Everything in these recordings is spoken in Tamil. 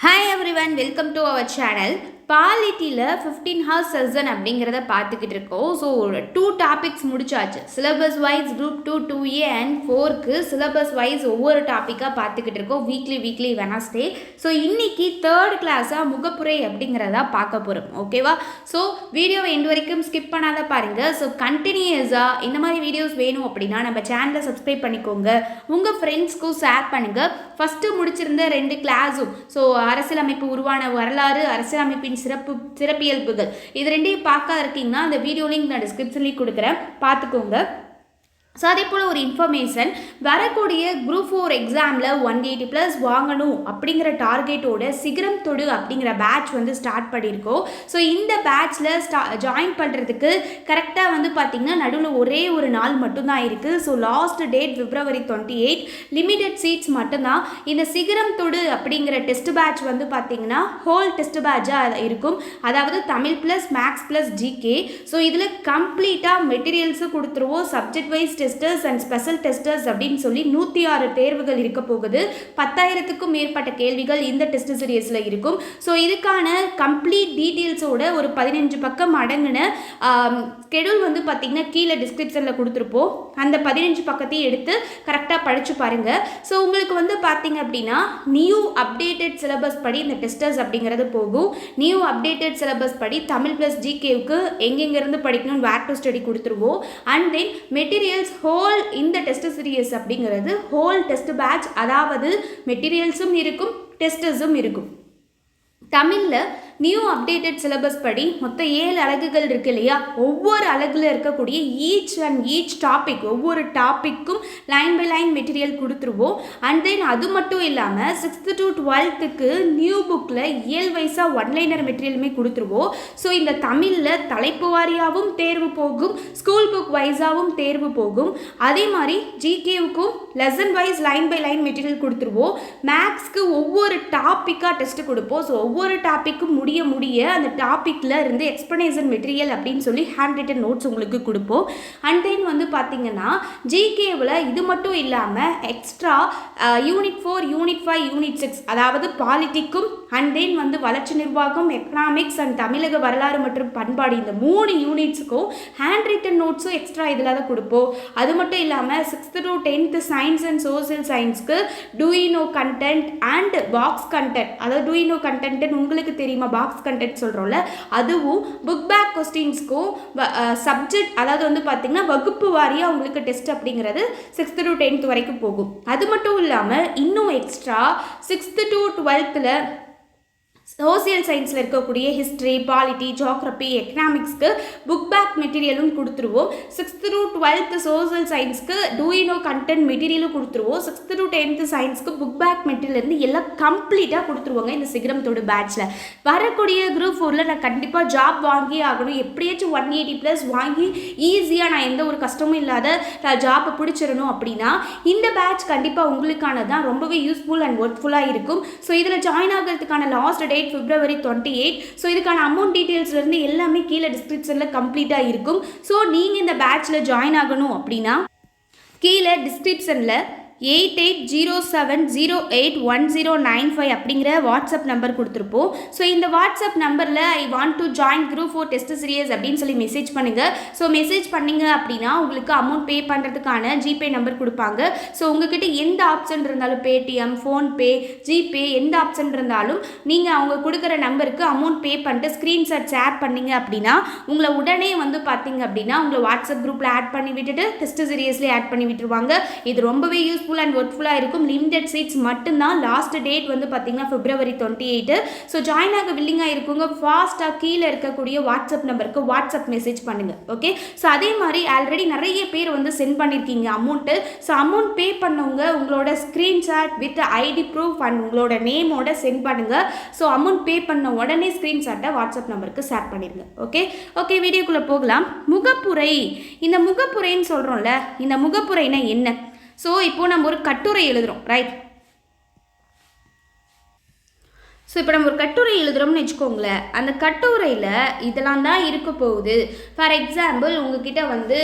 Hi every one welcome to our channel பாலிட்டியில் ஃபிஃப்டீன் ஹார்ஸ் செசன் அப்படிங்கிறத பார்த்துக்கிட்டு இருக்கோம். ஸோ டூ டாபிக்ஸ் முடிச்சாச்சு. Syllabus wise group two two A and ஃபோருக்கு சிலபஸ் வைஸ் ஒவ்வொரு டாப்பிக்காக பார்த்துக்கிட்டு இருக்கோம். வீக்லி வீக்லி வெனஸ்டே ஸோ இன்னைக்கு தேர்ட் கிளாஸாக முகப்புரை அப்படிங்கிறதா பார்க்க போகிறோம் ஓகேவா ஸோ வீடியோவை எண்டு வரைக்கும் ஸ்கிப் பண்ணாத பாருங்கள் ஸோ கண்டினியூஸாக இந்த மாதிரி வீடியோஸ் வேணும் அப்படின்னா நம்ம சேனலை சப்ஸ்கிரைப் பண்ணிக்கோங்க. உங்கள் ஃப்ரெண்ட்ஸ்க்கும் ஷேர் பண்ணுங்கள் ஃபஸ்ட்டு முடிச்சிருந்த ரெண்டு கிளாஸும் ஸோ அரசியலமைப்பு உருவான வரலாறு அரசியலமைப்பின் சிறப்பு சிறப்பியல்புகள். இது ரெண்டையும் பார்க்காத இருக்கீங்கன்னா அந்த வீடியோ லிங்க் நான் டிஸ்கிரிப்ஷன்லேயும் கொடுக்குறேன். பார்த்துக்கோங்க. ஸோ அதே போல் ஒரு இன்ஃபர்மேஷன் வரக்கூடிய குரூப் ஃபோர் எக்ஸாமில் ஒன் எயிட்டி ப்ளஸ் வாங்கணும் அப்படிங்கிற டார்கெட்டோட சிகரம் தொடு அப்படிங்கிற பேட்ச் வந்து ஸ்டார்ட் பண்ணியிருக்கோம். ஸோ இந்த பேட்ச்சில் ஸ்டா ஜாயின் பண்ணுறதுக்கு கரெக்டாக வந்து பார்த்திங்கன்னா நடுவில் ஒரே ஒரு நாள் மட்டும்தான் இருக்குது so last date February twenty eight limited seats மட்டும்தான். இந்த சிகரம் தொடு அப்படிங்கிற டெஸ்ட் பேட்ச் வந்து பார்த்திங்கன்னா ஹோல் டெஸ்ட் பேட்சாக இருக்கும். அதாவது Tamil plus maths plus GK so இதில் கம்ப்ளீட்டாக மெட்டீரியல்ஸும் கொடுத்துருவோம். Subject wise testers and special testers அப்படின்னு சொல்லி நூற்றி ஆறு தேர்வுகள் இருக்க போகுது. பத்தாயிரத்துக்கும் மேற்பட்ட கேள்விகள் இந்த டெஸ்ட் சீரியஸில் இருக்கும். ஸோ இதுக்கான கம்ப்ளீட் டீட்டெயில்ஸோட ஒரு பதினஞ்சு பக்கம் அடங்கின ஸ்கெடியூல் வந்து பார்த்திங்கன்னா கீழே டிஸ்கிரிப்ஷனில் கொடுத்துருப்போம். அந்த பதினஞ்சு பக்கத்தையும் எடுத்து கரெக்டாக படித்து பாருங்கள் ஸோ உங்களுக்கு வந்து பார்த்திங்க அப்படின்னா நியூ அப்டேட்டட் சிலபஸ் படி இந்த டெஸ்டர்ஸ் அப்படிங்கிறது போகும். நியூ அப்டேட்டட் சிலபஸ் படி தமிழ் ப்ளஸ் ஜிகேவுக்கு எங்கெங்கேருந்து படிக்கணும்னு வேர் டு ஸ்டடி கொடுத்துருவோம். அண்ட் தென் மெட்டீரியல்ஸ் ஹோல் இந்த டெஸ்ட் சீரியஸ் அப்படிங்கிறது ஹோல் டெஸ்ட் பேட்ச் அதாவது மெட்டீரியல்ஸும் இருக்கும் டெஸ்டர்ஸும் இருக்கும். தமிழில் நியூ அப்டேட்டட் சிலபஸ் படி மொத்தம் ஏழு அழகுகள் இருக்கு இல்லையா? ஒவ்வொரு அழகில் இருக்கக்கூடிய ஈச் அண்ட் ஈச் டாபிக் ஒவ்வொரு டாப்பிக்கும் லைன் பை லைன் மெட்டீரியல் கொடுத்துருவோம். அண்ட் தென் அது மட்டும் இல்லாமல் சிக்ஸ்த்து டு டுவெல்த்துக்கு நியூ புக்கில் இயல் வைஸாக ஒன்லைனர் மெட்டீரியலுமே கொடுத்துருவோம். ஸோ இந்த தமிழில் தலைப்பு வாரியாகவும் தேர்வு போகும் ஸ்கூல் புக் வைஸாகவும் தேர்வு போகும். அதே மாதிரி ஜிகேவுக்கும் lesson wise line by line material கொடுத்துருவோம். மேக்ஸ்க்கு ஒவ்வொரு டாப்பிக்காக டெஸ்ட் கொடுப்போம். ஸோ ஒவ்வொரு டாப்பிக்கும் முடிய முடிய அந்த டாப்பிக்கில் இருந்து எக்ஸ்ப்ளனேஷன் மெட்டீரியல் அப்படின்னு சொல்லி ஹேண்ட் ரிட்டன் நோட்ஸ் உங்களுக்கு கொடுப்போம். அண்ட் தென் வந்து பார்த்தீங்கன்னா ஜிகேவில் இது மட்டும் இல்லாமல் extra unit four unit five unit six அதாவது பாலிட்டிக்கும் அண்ட் தென் வந்து வளர்ச்சி நிர்வாகம் எக்கனாமிக்ஸ் அண்ட் தமிழக வரலாறு மற்றும் பண்பாடு இந்த மூணு யூனிட்ஸுக்கும் ஹேண்ட் ரிட்டன் நோட்ஸும் எக்ஸ்ட்ரா இதில் தான் கொடுப்போம். அது மட்டும் இல்லாமல் sixth to tenth science and social சயின்ஸ்க்கு டூயினோ content and box content அதாவது டூயினோ கண்டென்ட்னு உங்களுக்கு தெரியுமா? பாக்ஸ் கண்டென்ட் சொல்கிறோம்ல அதுவும் புக் பேக் கொஸ்டின்ஸ்க்கும் சப்ஜெக்ட் அதாவது வந்து பார்த்திங்கன்னா வகுப்பு வாரியாக உங்களுக்கு டெஸ்ட் அப்படிங்கிறது சிக்ஸ்த்து டு டென்த் வரைக்கும் போகும். அது மட்டும் இல்லாமல் இன்னும் எக்ஸ்ட்ரா சிக்ஸ்த்து டு டுவெல்த்தில் சோசியல் சயின்ஸில் இருக்கக்கூடிய ஹிஸ்ட்ரி பாலிட்டி ஜோக்ரஃபி எக்கனாமிக்ஸ்க்கு புக் பேக் மெட்டீரியலும் கொடுத்துருவோம். சிக்ஸ்த் டு டுவெல்த்து சோசியல் சயின்ஸ்க்கு டூயினோ கண்டென்ட் மெட்டீரியலும் கொடுத்துருவோம். சிக்ஸ்த் டு டென்த்து சயின்ஸ்க்கு புக் பேக் மெட்டீரியல் எல்லாம் கம்ப்ளீட்டாக கொடுத்துருவாங்க இந்த சிகரத்தோட பேட்சில் வரக்கூடிய குரூப் ஃபோரில் நான் கண்டிப்பாக ஜாப் வாங்கி ஆகணும். எப்படியாச்சும் ஒன் எயிட்டி ப்ளஸ் வாங்கி ஈஸியாக நான் எந்த ஒரு கஷ்டமும் இல்லாத நான் ஜாப்பை பிடிச்சிடணும் அப்படின்னா இந்த பேட்ச் கண்டிப்பாக உங்களுக்கானது தான். ரொம்பவே யூஸ்ஃபுல் அண்ட் ஒர்க்ஃபுல்லாக இருக்கும். ஸோ இதில் ஜாயின் ஆகிறதுக்கான last day date February twenty eight so இதுக்கான அமௌண்ட் டீட்டெயில்ஸ்லேருந்து எல்லாமே கீழே டிஸ்கிரிப்ஷனில் கம்ப்ளீட்டாக இருக்கும். ஸோ நீங்கள் இந்த பேட்சில் ஜாயின் ஆகணும் அப்படின்னா கீழே டிஸ்கிரிப்ஷனில் eight eight zero seven zero eight one zero nine five அப்படிங்கிற வாட்ஸ்அப் நம்பர் கொடுத்துருப்போம். ஸோ இந்த வாட்ஸ்அப் நம்பரில் I want to join group for test series அப்படின்னு சொல்லி மெசேஜ் பண்ணுங்கள் ஸோ மெசேஜ் பண்ணிங்க அப்படின்னா உங்களுக்கு அமௌண்ட் பே பண்ணுறதுக்கான ஜிபே நம்பர் கொடுப்பாங்க. ஸோ உங்ககிட்ட எந்த ஆப்ஷன் இருந்தாலும் பேடிஎம் ஃபோன்பே ஜிபே எந்த ஆப்ஷன் இருந்தாலும் நீங்கள் அவங்க கொடுக்குற நம்பருக்கு அமௌண்ட் பே பண்ணிட்டு ஸ்க்ரீன்ஷாட் ஷேர் பண்ணிங்க அப்படின்னா உங்களை உடனே வந்து பார்த்தீங்க அப்படின்னா உங்களை வாட்ஸ்அப் குரூப்பில் ஆட் பண்ணி விட்டுட்டு டெஸ்ட் சீரியஸ்லேயே ஆட் பண்ணி விட்டுருவாங்க. இது ரொம்பவே யூஸ் ஃபுல் அண்ட் ஒர்க்ஃபுல்லாக இருக்கும். லிமிடெட் சீட்ஸ் மட்டும்தான். லாஸ்ட் டேட் வந்து பார்த்தீங்கன்னா February twenty eight so join ஆக வில்லிங்காக இருக்கவங்க ஃபாஸ்ட்டாக கீழே இருக்கக்கூடிய வாட்ஸ்அப் நம்பருக்கு வாட்ஸ்அப் மெசேஜ் பண்ணுங்கள் ஓகே ஸோ அதே மாதிரி ஆல்ரெடி நிறைய பேர் வந்து சென்ட் பண்ணியிருக்கீங்க அமௌண்ட்டு ஸோ அமௌண்ட் பே பண்ணவங்க உங்களோட screenshot with ID proof and உங்களோட நேமோட சென்ட் பண்ணுங்கள் ஸோ அமௌண்ட் பே பண்ண உடனே ஸ்க்ரீன்ஷாட்டை வாட்ஸ்அப் நம்பருக்கு ஷேர் பண்ணிடுங்க ஓகே ஓகே வீடியோக்குள்ளே போகலாம். முகப்புரை. இந்த முகப்புரைன்னு சொல்கிறோம்ல இந்த முகப்புரைனா என்ன? ஸோ இப்போ நம்ம ஒரு கட்டுரை எழுதுகிறோம் ரைட் ஸோ இப்போ நம்ம ஒரு கட்டுரை எழுதுகிறோம்னு வச்சுக்கோங்களேன். அந்த கட்டுரையில் இதெல்லாம் தான் இருக்க போகுது. ஃபார் எக்ஸாம்பிள் உங்ககிட்ட வந்து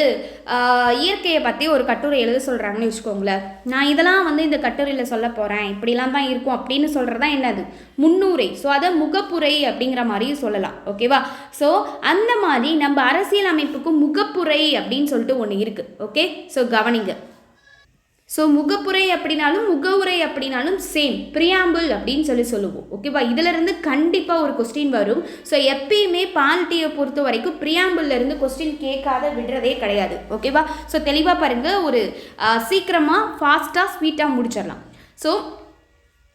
இயற்கையை பற்றி ஒரு கட்டுரை எழுத சொல்கிறாங்கன்னு வச்சுக்கோங்களேன். நான் இதெல்லாம் வந்து இந்த கட்டுரையில் சொல்ல போகிறேன் இப்படிலாம் தான் இருக்கும் அப்படின்னு சொல்கிறது தான் என்னது? முன்னுரை. ஸோ அதை முகப்புரை அப்படிங்கிற மாதிரியும் சொல்லலாம். ஓகேவா ஸோ அந்த மாதிரி நம்ம அரசியல் அமைப்புக்கு முகப்புரை அப்படின்னு சொல்லிட்டு ஒன்று இருக்குது ஓகே ஸோ கவனிங்க. ஸோ முகப்புரை அப்படின்னாலும் முகவுரை அப்படின்னாலும் சேம் பிரியாம்பிள் அப்படின்னு சொல்லி சொல்லுவோம். ஓகேவா இதிலிருந்து கண்டிப்பாக ஒரு கொஸ்டின் வரும். ஸோ எப்பயுமே பாலிட்டியை பொறுத்த வரைக்கும் பிரியாம்பிள்லேருந்து கொஸ்டின் கேட்காத விடுறதே கிடையாது. ஓகேவா ஸோ தெளிவாக பாருங்கள் ஒரு சீக்கிரமாக ஃபாஸ்ட்டாக ஸ்வீட்டாக முடிச்சிடலாம். ஸோ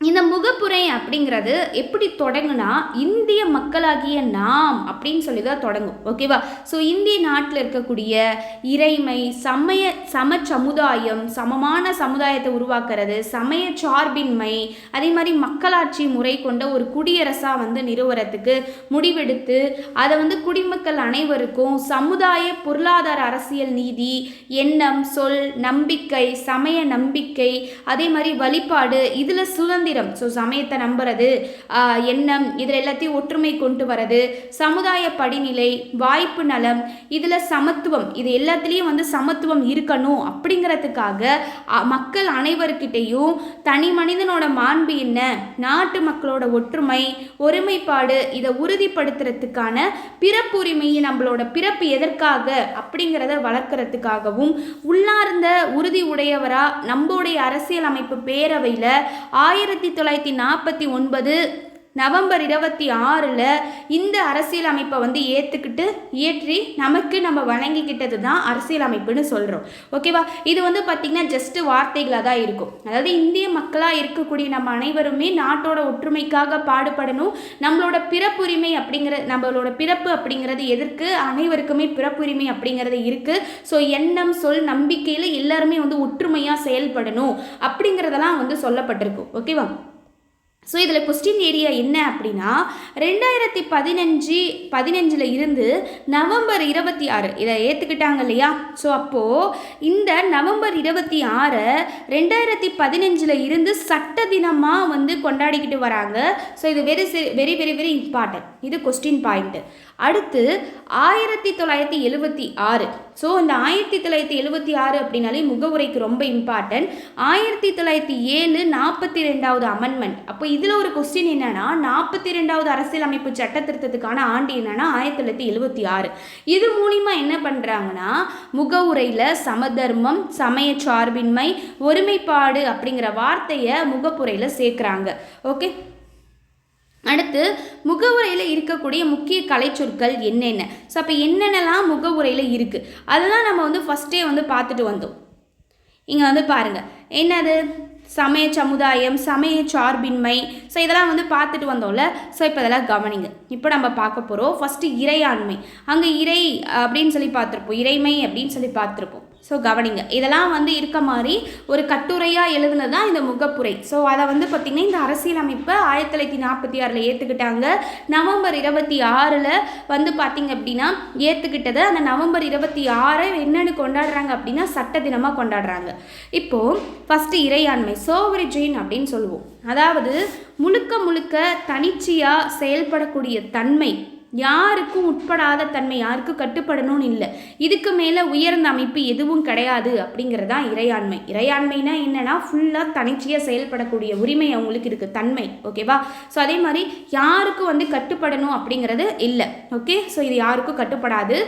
இந்த முகப்புரை அப்படிங்கிறது எப்படி தொடங்குனா இந்திய மக்களாகிய நாம் அப்படின்னு சொல்லி தான் தொடங்கும் ஓகேவா ஸோ இந்திய நாட்டில் இருக்கக்கூடிய இறைமை சமய சம சமுதாயம் சமமான சமுதாயத்தை உருவாக்குறது சமய சார்பின்மை அதே மாதிரி மக்களாட்சி முறை கொண்ட ஒரு குடியரசாக வந்து நிறுவறதுக்கு முடிவெடுத்து அதை வந்து குடிமக்கள் அனைவருக்கும் சமுதாய பொருளாதார அரசியல் நீதி எண்ணம் சொல் நம்பிக்கை சமய நம்பிக்கை அதே மாதிரி வழிபாடு இதில் சுதந்திரம் ஸோ சமயத்தை நம்புறது எண்ணம் இதில் எல்லாத்தையும் ஒற்றுமை கொண்டு வரது சமுதாய படிநிலை வாய்ப்பு நலம் இதில் சமத்துவம் இது எல்லாத்துலேயும் வந்து சமத்துவம் இருக்கணும் அப்படிங்கிறதுக்காக மக்கள் அனைவருக்கிட்டேயும் தனி மனிதனோட மாண்பு என்ன நாட்டு மக்களோட ஒற்றுமை ஒருமைப்பாடு இதை உறுதிப்படுத்துறதுக்கான பிறப்புரிமையை நம்மளோட பிறப்பு எதற்காக அப்படிங்கிறத வளர்க்கறதுக்காகவும் உள்ளார்ந்த உறுதி உடையவரா நம்மளுடைய அரசியல் அமைப்பு பேரவையில் ஆயிரத்தி ஆயிரத்தி தொள்ளாயிரத்தி நாற்பத்தி ஒன்பது நவம்பர் இருபத்தி ஆறில் இந்த அரசியலமைப்பை வந்து ஏற்றுக்கிட்டு இயற்றி நமக்கு நம்ம வழங்கிக்கிட்டது தான் அரசியல் அமைப்புன்னு சொல்கிறோம் ஓகேவா இது வந்து பார்த்திங்கன்னா ஜஸ்ட்டு வார்த்தைகளாக தான் இருக்கும். அதாவது இந்திய மக்களாக இருக்கக்கூடிய நம்ம அனைவருமே நாட்டோட ஒற்றுமைக்காக பாடுபடணும். நம்மளோட பிறப்புரிமை அப்படிங்கிற நம்மளோட பிறப்பு அப்படிங்கிறது எதற்கு? அனைவருக்குமே பிறப்புரிமை அப்படிங்கிறது இருக்குது ஸோ எண்ணம் சொல் நம்பிக்கையில் எல்லாருமே வந்து ஒற்றுமையாக செயல்படணும் அப்படிங்கிறதெல்லாம் வந்து சொல்லப்பட்டிருக்கும் ஓகேவா ஸோ இதில் கொஸ்டின் ஏரியா என்ன அப்படின்னா ரெண்டாயிரத்தி பதினஞ்சு பதினஞ்சில் இருந்து நவம்பர் இருபத்தி ஆறு இதை ஏற்றுக்கிட்டாங்க இல்லையா? ஸோ அப்போது இந்த நவம்பர் இருபத்தி ஆறு ரெண்டாயிரத்தி பதினஞ்சில் இருந்து சட்ட தினமாக வந்து கொண்டாடிக்கிட்டு வராங்க. ஸோ இது very very very very important இது கொஸ்டின் பாயிண்ட்டு அடுத்து ஆயிரத்தி தொள்ளாயிரத்தி எழுபத்தி ஆறு. ஸோ இந்த ஆயிரத்தி தொள்ளாயிரத்தி எழுபத்தி ஆறு அப்படின்னாலே முகவுரைக்கு ரொம்ப இம்பார்ட்டன்ட் ஆயிரத்தி தொள்ளாயிரத்தி ஏழு நாற்பத்தி ரெண்டாவது அமெண்ட்மெண்ட் அப்போ இதில் ஒரு கொஸ்டின் என்னன்னா நாற்பத்தி ரெண்டாவது அரசியலமைப்பு சட்ட திருத்தத்துக்கான ஆண்டு என்னன்னா ஆயிரத்தி தொள்ளாயிரத்தி எழுபத்தி ஆறு. இது மூலிமா என்ன பண்ணுறாங்கன்னா முகவுரையில் சமதர்மம் சமய சார்பின்மை ஒருமைப்பாடு அப்படிங்கிற வார்த்தையை முகப்புரையில் சேர்க்குறாங்க. ஓகே அடுத்து முகவுரையில் இருக்கக்கூடிய முக்கிய கலைச்சொற்கள் என்னென்ன? ஸோ அப்போ என்னென்னலாம் முகவுரையில் இருக்குது அதெல்லாம் நம்ம வந்து ஃபஸ்ட்டே வந்து பார்த்துட்டு வந்தோம். இங்கே வந்து பாருங்கள் என்னது? சமய சமுதாயம் சமய சார்பின்மை. ஸோ இதெல்லாம் வந்து பார்த்துட்டு வந்தோம்ல. ஸோ இப்போ இதெல்லாம் கவனிங்க. இப்போ நம்ம பார்க்க போகிறோம் ஃபஸ்ட்டு இறையாண்மை. அங்கே இறை அப்படின்னு சொல்லி பார்த்துருப்போம். இறைமை அப்படின்னு சொல்லி பார்த்துருப்போம். ஸோ கவனிங்க. இதெல்லாம் வந்து இருக்க மாதிரி ஒரு கட்டுரையாக எழுதுனது தான் இந்த முகப்புரை. ஸோ அதை வந்து பார்த்திங்கன்னா இந்த அரசியலமைப்பை ஆயிரத்தி தொள்ளாயிரத்தி நாற்பத்தி ஆறில் ஏற்றுக்கிட்டாங்க நவம்பர் இருபத்தி ஆறில் வந்து பார்த்திங்க அப்படின்னா ஏற்றுக்கிட்டது அந்த நவம்பர் இருபத்தி ஆறை என்னென்னு கொண்டாடுறாங்க அப்படின்னா சட்ட தினமாக கொண்டாடுறாங்க. இப்போது ஃபஸ்ட்டு இறையாண்மை சோவரிஜின் அப்படின்னு சொல்லுவோம். அதாவது முழுக்க முழுக்க தனிச்சையாக செயல்படக்கூடிய தன்மை யாருக்கும் உட்படாத தன்மை யாருக்கும் கட்டுப்படணும்னு இல்லை. இதுக்கு மேலே உயர்ந்த அமைப்பு எதுவும் கிடையாது அப்படிங்கிறது தான் இறையாண்மை. இறையாண்மைனா என்னன்னா ஃபுல்லாக தனிச்சையாக செயல்படக்கூடிய உரிமை அவங்களுக்கு இருக்குது தன்மை. ஓகேவா ஸோ அதே மாதிரி யாருக்கும் வந்து கட்டுப்படணும் அப்படிங்கிறது இல்லை. ஓகே ஸோ இது யாருக்கும் கட்டுப்படாது.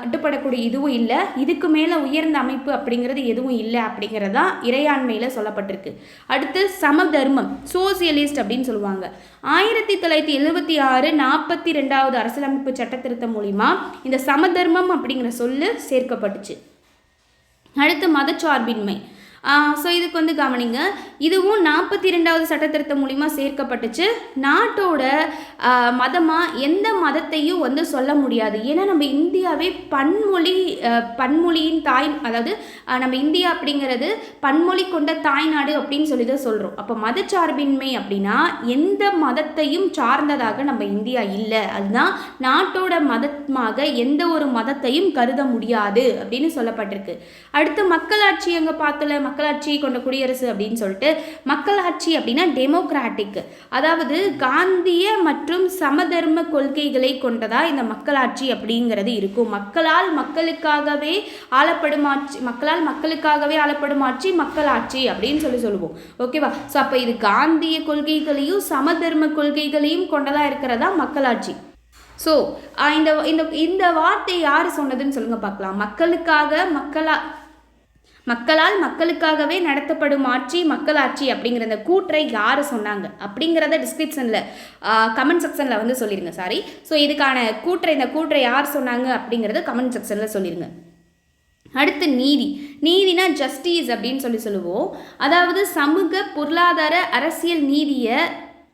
கட்டுப்படக்கூடிய இதுவும் இல்லை. இதுக்கு மேலே உயர்ந்த அமைப்பு அப்படிங்கிறது எதுவும் இல்லை அப்படிங்கிறது தான் இறையாண்மையில் சொல்லப்பட்டிருக்கு. அடுத்து சமதர்மம் சோசியலிஸ்ட் அப்படின்னு சொல்லுவாங்க. ஆயிரத்தி தொள்ளாயிரத்தி எழுபத்தி ஆறு நாற்பத்தி ரெண்டாவது அரசியலமைப்பு சட்ட திருத்தம் மூலிமா இந்த சமதர்மம் அப்படிங்கிற சொல்லு சேர்க்கப்பட்டுச்சு. அடுத்து மதச்சார்பின்மை. ஸோ இதுக்கு வந்து கவனிங்க. இதுவும் நாற்பத்தி ரெண்டாவது சட்டத்திருத்தம் மூலிமா சேர்க்கப்பட்டுச்சு. நாட்டோட மதமாக எந்த மதத்தையும் வந்து சொல்ல முடியாது. ஏன்னா நம்ம இந்தியாவே பன்மொழி பன்மொழியின் தாய் அதாவது நம்ம இந்தியா அப்படிங்கிறது பன்மொழி கொண்ட தாய்நாடு அப்படின்னு சொல்லி தான் சொல்கிறோம் அப்போ மதச்சார்பின்மை அப்படின்னா எந்த மதத்தையும் சார்ந்ததாக நம்ம இந்தியா இல்லை. அதுதான் நாட்டோட மதமாக எந்த ஒரு மதத்தையும் கருத முடியாது அப்படின்னு சொல்லப்பட்டிருக்கு. அடுத்து மக்களாட்சி அங்கே பார்த்தல மக்களாட்சி கொண்ட குடியரசு அப்படின்னு சொல்லிட்டு மக்களாட்சி அப்படின்னா டெமோக்ராட்டிக் அதாவது காந்திய மற்றும் சமதர்ம கொள்கைகளை கொண்டதா இந்த மக்களாட்சி அப்படிங்கிறது இருக்கும். மக்களால் மக்களுக்காகவே ஆளப்படும் ஆட்சி மக்களால் மக்களுக்காகவே ஆளப்படும் ஆட்சி மக்களாட்சி அப்படின்னு சொல்லி சொல்லுவோம். ஓகேவா ஸோ அப்போ இது காந்திய கொள்கைகளையும் சமதர்ம கொள்கைகளையும் கொண்டதா இருக்கிறதா மக்களாட்சி. ஸோ இந்த இந்த இந்த வார்த்தை யார் சொன்னதுன்னு சொல்லுங்க பார்க்கலாம். மக்களுக்காக மக்களா மக்களால் மக்களுக்காகவே நடத்தப்படும் ஆட்சி மக்களாட்சி அப்படிங்கிற இந்த கூற்றை யார் சொன்னாங்க? அப்படிங்கிறத டிஸ்கிரிப்ஷனில் கமெண்ட் செக்ஷனில் வந்து சொல்லிடுங்க சாரி ஸோ இதுக்கான கூற்றை இந்த கூற்றை யார் சொன்னாங்க அப்படிங்கிறத கமெண்ட் செக்ஷனில் சொல்லிடுங்க அடுத்து நீதி. நீதினா ஜஸ்டிஸ் அப்படின்னு சொல்லி சொல்லுவோம். அதாவது சமூக பொருளாதார அரசியல் நீதியை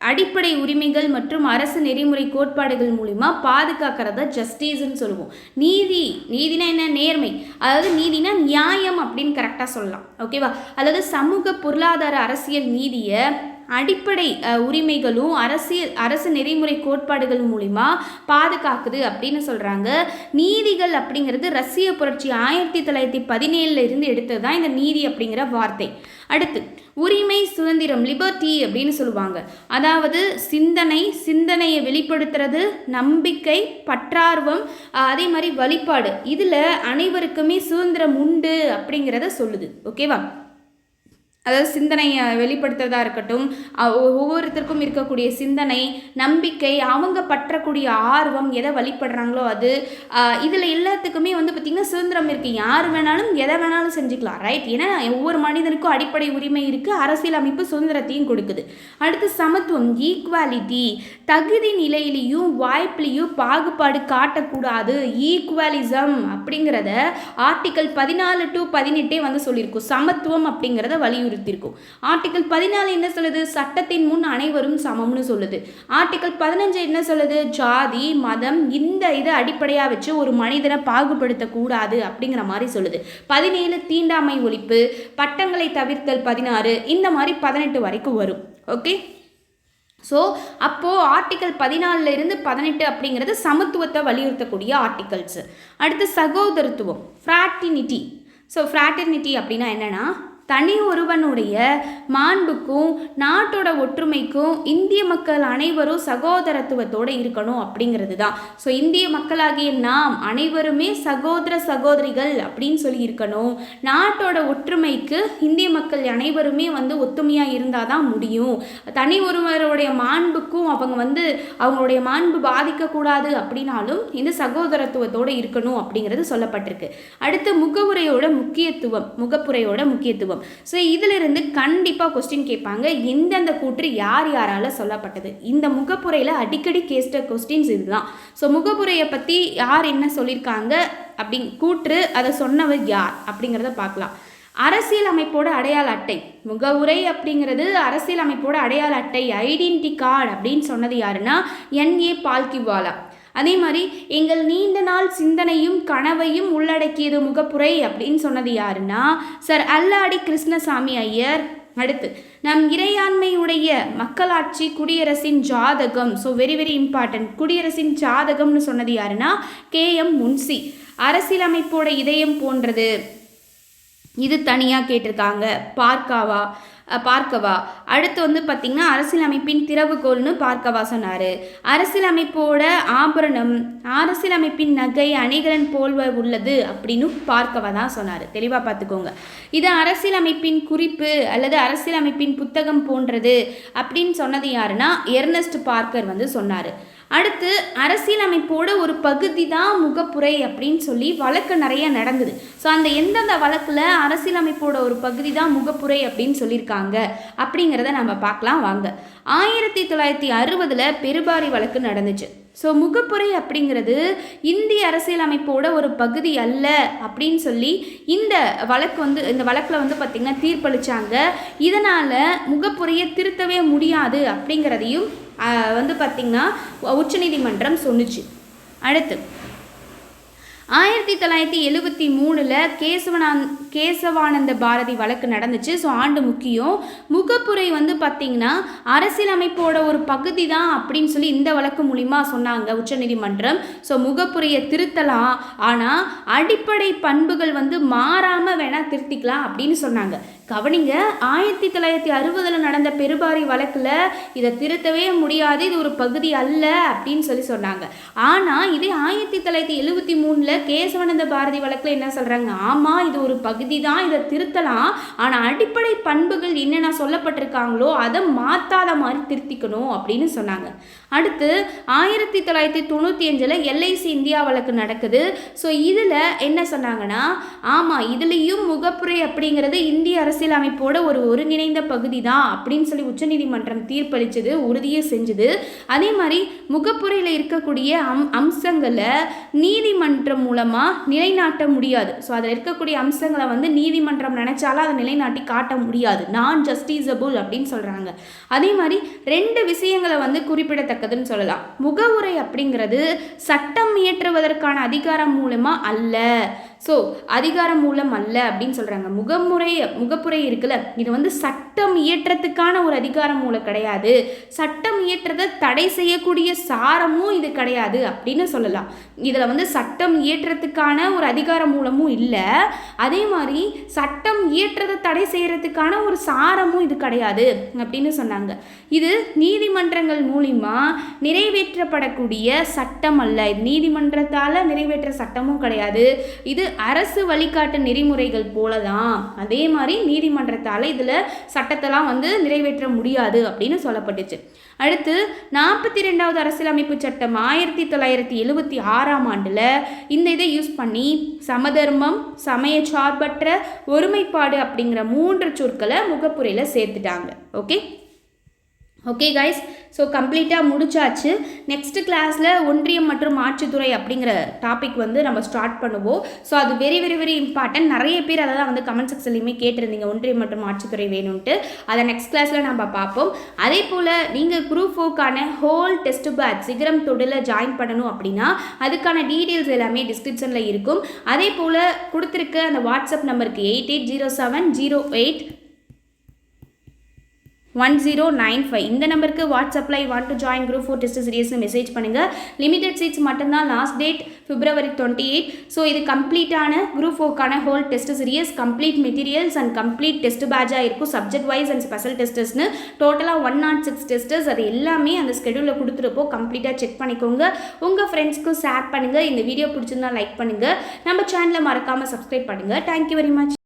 அடிப்படை உரிமைகள் மற்றும் அரசு நெறிமுறை கோட்பாடுகள் மூலிமா பாதுகாக்கிறத ஜஸ்டிஸ்ன்னு சொல்லுவோம். நீதி நீதினா என்ன? நேர்மை. அதாவது நீதினா நியாயம் அப்படின்னு கரெக்டாக சொல்லலாம். ஓகேவா அதாவது சமூக பொருளாதார அரசியல் நீதியை அடிப்படை உரிமைகளும் அரசியல் அரசு நெறிமுறை கோட்பாடுகள் மூலிமா பாதுகாக்குது அப்படின்னு சொல்கிறாங்க நீதிகள் அப்படிங்கிறது ரஷ்ய புரட்சி ஆயிரத்தி தொள்ளாயிரத்தி பதினேழுல இருந்து எடுத்தது தான் இந்த நீதி அப்படிங்கிற வார்த்தை. அடுத்து உரிமை சுதந்திரம் லிபர்ட்டி அப்படின்னு சொல்லுவாங்க. அதாவது சிந்தனை சிந்தனையை வெளிப்படுத்துறது நம்பிக்கை பற்றார்வம் அதே மாதிரி வழிபாடு. இதில் அனைவருக்குமே சுதந்திரம் உண்டு அப்படிங்கிறத சொல்லுது. ஓகேவா? அதாவது சிந்தனையை வெளிப்படுத்துறதா இருக்கட்டும் ஒவ்வொருத்தருக்கும் இருக்கக்கூடிய சிந்தனை நம்பிக்கை அவங்க பற்றக்கூடிய ஆர்வம் எதை வழிபடுறாங்களோ அது இதில் எல்லாத்துக்குமே வந்து பார்த்திங்கன்னா சுதந்திரம் இருக்குது யார் வேணாலும் எதை வேணாலும் செஞ்சுக்கலாம் ரைட் ஏன்னா ஒவ்வொரு மனிதனுக்கும் அடிப்படை உரிமை இருக்குது அரசியல் அமைப்பு சுதந்திரத்தையும் கொடுக்குது. அடுத்து சமத்துவம் ஈக்குவாலிட்டி தகுதி நிலையிலையும் வாய்ப்புலேயும் பாகுபாடு காட்டக்கூடாது. ஈக்குவலிசம் அப்படிங்கிறத ஆர்டிக்கல் பதினாலு டு பதினெட்டே வந்து சொல்லியிருக்கும். சமத்துவம் அப்படிங்கிறத வலியுறுத்தி வலியுறுத்தியிருக்கும் ஆர்டிகல் பதினாலு என்ன சொல்லுது? சட்டத்தின் முன் அனைவரும் சமம்னு சொல்லுது. ஆர்டிகல் பதினஞ்சு என்ன சொல்லுது? ஜாதி மதம் இந்த இதை அடிப்படையாக வச்சு ஒரு மனிதனை பாகுபடுத்தக்கூடாது அப்படிங்கிற மாதிரி சொல்லுது. பதினேழு தீண்டாமை ஒழிப்பு பட்டங்களை தவிர்த்தல் பதினாறு இந்த மாதிரி பதினெட்டு வரைக்கும் வரும். ஓகே? ஸோ அப்போது ஆர்டிக்கல் பதினாலில் இருந்து பதினெட்டு அப்படிங்கிறது சமத்துவத்தை வலியுறுத்தக்கூடிய ஆர்டிகல்ஸு. அடுத்து சகோதரத்துவம் ஃப்ராட்டினிட்டி ஸோ ஃப்ராட்டர்னிட்டி அப்படின்னா என்னென்னா தனி ஒருவனுடைய மாண்புக்கும் நாட்டோட ஒற்றுமைக்கும் இந்திய மக்கள் அனைவரும் சகோதரத்துவத்தோடு இருக்கணும் அப்படிங்கிறது தான் ஸோ இந்திய மக்களாகிய நாம் அனைவருமே சகோதர சகோதரிகள் அப்படின்னு சொல்லி இருக்கணும் நாட்டோட ஒற்றுமைக்கு இந்திய மக்கள் அனைவருமே வந்து ஒத்துமையாக இருந்தால் தான் முடியும். தனி ஒருவருடைய மாண்புக்கும் அவங்க வந்து அவங்களுடைய மாண்பு பாதிக்கக்கூடாது அப்படின்னாலும் இந்த சகோதரத்துவத்தோடு இருக்கணும் அப்படிங்கிறது சொல்லப்பட்டிருக்கு. அடுத்து முகவுரையோட முக்கியத்துவம் முகப்புரையோட முக்கியத்துவம். ஸோ இதிலிருந்து கண்டிப்பாக கொஸ்டின் கேட்பாங்க. எந்தெந்த கூற்று யார் யாரால் சொல்லப்பட்டது? இந்த முகப்புரையில் அடிக்கடி கேஸ்ட கொஸ்டின்ஸ் இதுதான். ஸோ முகப்புரையை பற்றி யார் என்ன சொல்லியிருக்காங்க அப்படி கூற்று அதை சொன்னவர் யார்? அப்படிங்கிறத பார்க்கலாம். அரசியல் அமைப்போட அடையாள அட்டை. முகவுரை அப்படிங்கிறது அரசியல் அமைப்போட அடையாள அட்டை. ஐடென்டி கார்டு அப்படின்னு சொன்னது யாருன்னா ஏ பால்கிவாலா. அதே மாதிரி எங்கள் நீண்ட நாள் சிந்தனையும் கனவையும் உள்ளடக்கியது முகப்புரை அப்படின்னு சொன்னது யாருன்னா சார் அல்லாடி கிருஷ்ணசாமி ஐயர். அடுத்து நம் இறையாண்மையுடைய மக்களாட்சி குடியரசின் ஜாதகம். ஸோ வெரி வெரி இம்பார்ட்டன்ட் குடியரசின் ஜாதகம்னு சொன்னது யாருன்னா கே. எம். முன்சி. அரசியலமைப்போட இதயம் போன்றது. இது தனியாக கேட்டிருக்காங்க. பார்க்காவா? பார்க்கவா. அடுத்து வந்து பார்த்திங்கன்னா அரசியலமைப்பின் திறவுகோல்னு பார்க்கவா சொன்னார். அரசியலமைப்போட ஆபரணம் அரசியலமைப்பின் நகை அணிகலன் போல்வ உள்ளது அப்படின்னு பார்க்கவா தான் சொன்னார். தெளிவாக பார்த்துக்கோங்க இது அரசியலமைப்பின் குறிப்பு அல்லது அரசியலமைப்பின் புத்தகம் போன்றது அப்படின்னு சொன்னது யாருன்னா எர்னஸ்ட் பார்க்கர் வந்து சொன்னார். அடுத்து அரசியலமைப்போட ஒரு பகுதி தான் முகப்புரை அப்படின்னு சொல்லி வழக்கு நிறைய நடந்தது. ஸோ அந்த எந்தெந்த வழக்கில் அரசியலமைப்போட ஒரு பகுதி தான் முகப்புரை அப்படின்னு சொல்லியிருக்காங்க அப்படிங்கிறத நம்ம பார்க்கலாம் வாங்க. ஆயிரத்தி தொள்ளாயிரத்தி அறுபதில் பெருபாரி வழக்கு நடந்துச்சு. ஸோ முகப்புரை அப்படிங்கிறது இந்திய அரசியலமைப்போட ஒரு பகுதி அல்ல அப்படின்னு சொல்லி இந்த வழக்கு வந்து இந்த வழக்கில் வந்து பார்த்திங்கன்னா தீர்ப்பளித்தாங்க இதனால் முகப்புரையை திருத்தவே முடியாது அப்படிங்கிறதையும் வந்து பார்த்திங்கன்னா உச்சநீதிமன்றம் சொன்னிச்சு. அடுத்து ஆயிரத்தி தொள்ளாயிரத்தி எழுபத்தி மூணில் கேசவனாந் கேசவானந்த பாரதி வழக்கு நடந்துச்சு. ஸோ ஆண்டு முக்கியம். முகப்புரை வந்து பார்த்திங்கன்னா அரசியலமைப்போட ஒரு பகுதி தான் அப்படின்னு சொல்லி இந்த வழக்கு மூலிமா சொன்னாங்க உச்சநீதிமன்றம். ஸோ முகப்புரையை திருத்தலாம். ஆனால் அடிப்படை பண்புகள் வந்து மாறாமல் வேணால் திருத்திக்கலாம் அப்படின்னு சொன்னாங்க. கவனிங்க ஆயிரத்தி தொள்ளாயிரத்தி அறுபதில் நடந்த பெருபாரி வழக்கில் இதை திருத்தவே முடியாது இது ஒரு பகுதி அல்ல அப்படின்னு சொல்லி சொன்னாங்க. ஆனால் இதே ஆயிரத்தி தொள்ளாயிரத்தி எழுபத்தி மூணில் கேசவானந்த பாரதி வழக்கில் என்ன சொல்கிறாங்க ஆமாம் இது ஒரு பகுதி தான் இதை திருத்தலாம். ஆனால் அடிப்படை பண்புகள் என்னென்ன சொல்லப்பட்டிருக்காங்களோ அதை மாற்றாத மாதிரி திருத்திக்கணும் அப்படின்னு சொன்னாங்க. அடுத்து ஆயிரத்தி தொள்ளாயிரத்தி தொண்ணூற்றி அஞ்சில் எல்ஐசி இந்தியா வழக்கு நடக்குது. ஸோ இதில் என்ன சொன்னாங்கன்னா ஆமாம் இதுலேயும் முகப்புரை அப்படிங்கிறது இந்திய அரசியலமைப்போட ஒரு ஒருங்கிணைந்த பகுதி தான் அப்படின்னு சொல்லி உச்சநீதிமன்றம் தீர்ப்பளிச்சது உறுதியை செஞ்சுது. அதே மாதிரி முகப்புரையில் இருக்கக்கூடிய அம் அம்சங்களை நீதிமன்றம் மூலமாக நிலைநாட்ட முடியாது. ஸோ அதில் இருக்கக்கூடிய அம்சங்களை வந்து நீதிமன்றம் நினைச்சாலும் அதை நிலைநாட்டி காட்ட முடியாது. நான் ஜஸ்டிசபிள் அப்படின்னு சொல்கிறாங்க அதே மாதிரி ரெண்டு விஷயங்களை வந்து குறிப்பிடத்தக்க குறிப்பிடத்தக்கதுன்னு சொல்லலாம். முகவுரை அப்படிங்கிறது சட்டம் இயற்றுவதற்கான அதிகாரம் மூலமாக அல்ல. ஸோ அதிகாரம் மூலம் அல்ல அப்படின்னு சொல்கிறாங்க முகமுறை முகப்புரை இருக்குல்ல இது வந்து சட்டம் இயற்றத்துக்கான ஒரு அதிகாரம் மூலம் கிடையாது. சட்டம் இயற்றதை தடை செய்யக்கூடிய சாரமும் இது கிடையாது அப்படின்னு சொல்லலாம். இதில் வந்து சட்டம் இயற்றத்துக்கான ஒரு அதிகார மூலமும் இல்லை. அதே மாதிரி சட்டம் இயற்றதை தடை செய்கிறதுக்கான ஒரு சாரமும் இது கிடையாது அப்படின்னு சொன்னாங்க. இது நீதிமன்றங்கள் மூலிமா நிறைவேற்றப்படக்கூடிய சட்டம் அல்ல. இது நீதிமன்றத்தால் நிறைவேற்ற சட்டமும் கிடையாது. இது அரசு வழிகாட்டு நெறிமுறைகள் போல தான் அதே மாதிரி நீதிமன்றத்தால் இதில் சட்டத்தெல்லாம் வந்து நிறைவேற்ற முடியாது அப்படின்னு சொல்லப்பட்டுச்சு. அடுத்து நாற்பத்தி ரெண்டாவது அரசியலமைப்பு சட்டம் ஆயிரத்தி தொள்ளாயிரத்தி எழுபத்தி ஆறாம் ஆண்டில் இந்த இதை யூஸ் பண்ணி சமதர்மம் சமய சார்பற்ற ஒருமைப்பாடு அப்படிங்கிற மூன்று சொற்களை முகப்புரையில் சேர்த்துட்டாங்க. ஓகே ஓகே கைஸ் ஸோ கம்ப்ளீட்டாக முடிச்சாச்சு. நெக்ஸ்ட் கிளாஸில் ஒன்றியம் மற்றும் ஆட்சித்துறை அப்படிங்கிற டாபிக் வந்து நம்ம ஸ்டார்ட் பண்ணுவோம். ஸோ அது வெரி வெரி வெரி இம்பார்ட்டன்ட் நிறைய பேர் அதை தான் வந்து கமெண்ட் செக்ஷன்லையுமே கேட்டிருந்தீங்க. ஒன்றியம் மற்றும் ஆட்சித்துறை வேணும்ன்ட்டு. அதை நெக்ஸ்ட் கிளாஸில் நம்ம பார்ப்போம். அதே போல் நீங்கள் குரூப் ஃபோக்கான ஹோல் டெஸ்ட் பேட்ச் சிகரம் தொடில் ஜாயின் பண்ணணும் அப்படின்னா அதுக்கான டீட்டெயில்ஸ் எல்லாமே டிஸ்கிரிப்ஷனில் இருக்கும். அதே போல் கொடுத்துருக்க அந்த வாட்ஸ்அப் நம்பருக்கு eight eight zero seven zero eight one zero nine five இந்த நம்பருக்கு வாட்ஸ்அப்பில் I want to join group for test சீரியஸ்னு message பண்ணுங்கள் லிமிடெட் சீட்ஸ் மட்டும்தான் last date February twenty eight so இது கம்ப்ளீட்டான group ஃபோர்க்கான whole test series complete materials and complete test பேட்சாக இருக்கும் சப்ஜெக்ட் வைஸ் அண்ட் ஸ்பெஷல் டெஸ்டர்ஸ்னு டோட்டலாக ஒன் நாட் சிக்ஸ் டெஸ்டர்ஸ் அது எல்லாமே அந்த ஸ்கெடியூலில் கொடுத்துருப்போ கம்ப்ளீட்டாக செக் பண்ணிக்கோங்க. உங்கள் ஃப்ரெண்ட்ஸ்க்கும் ஷேர் பண்ணுங்கள் இந்த வீடியோ பிடிச்சிருந்தா லைக் பண்ணுங்கள் நம்ம சேனலை மறக்காமல் சப்ஸ்கிரைப் பண்ணுங்கள் தேங்க்யூ வெரி மச்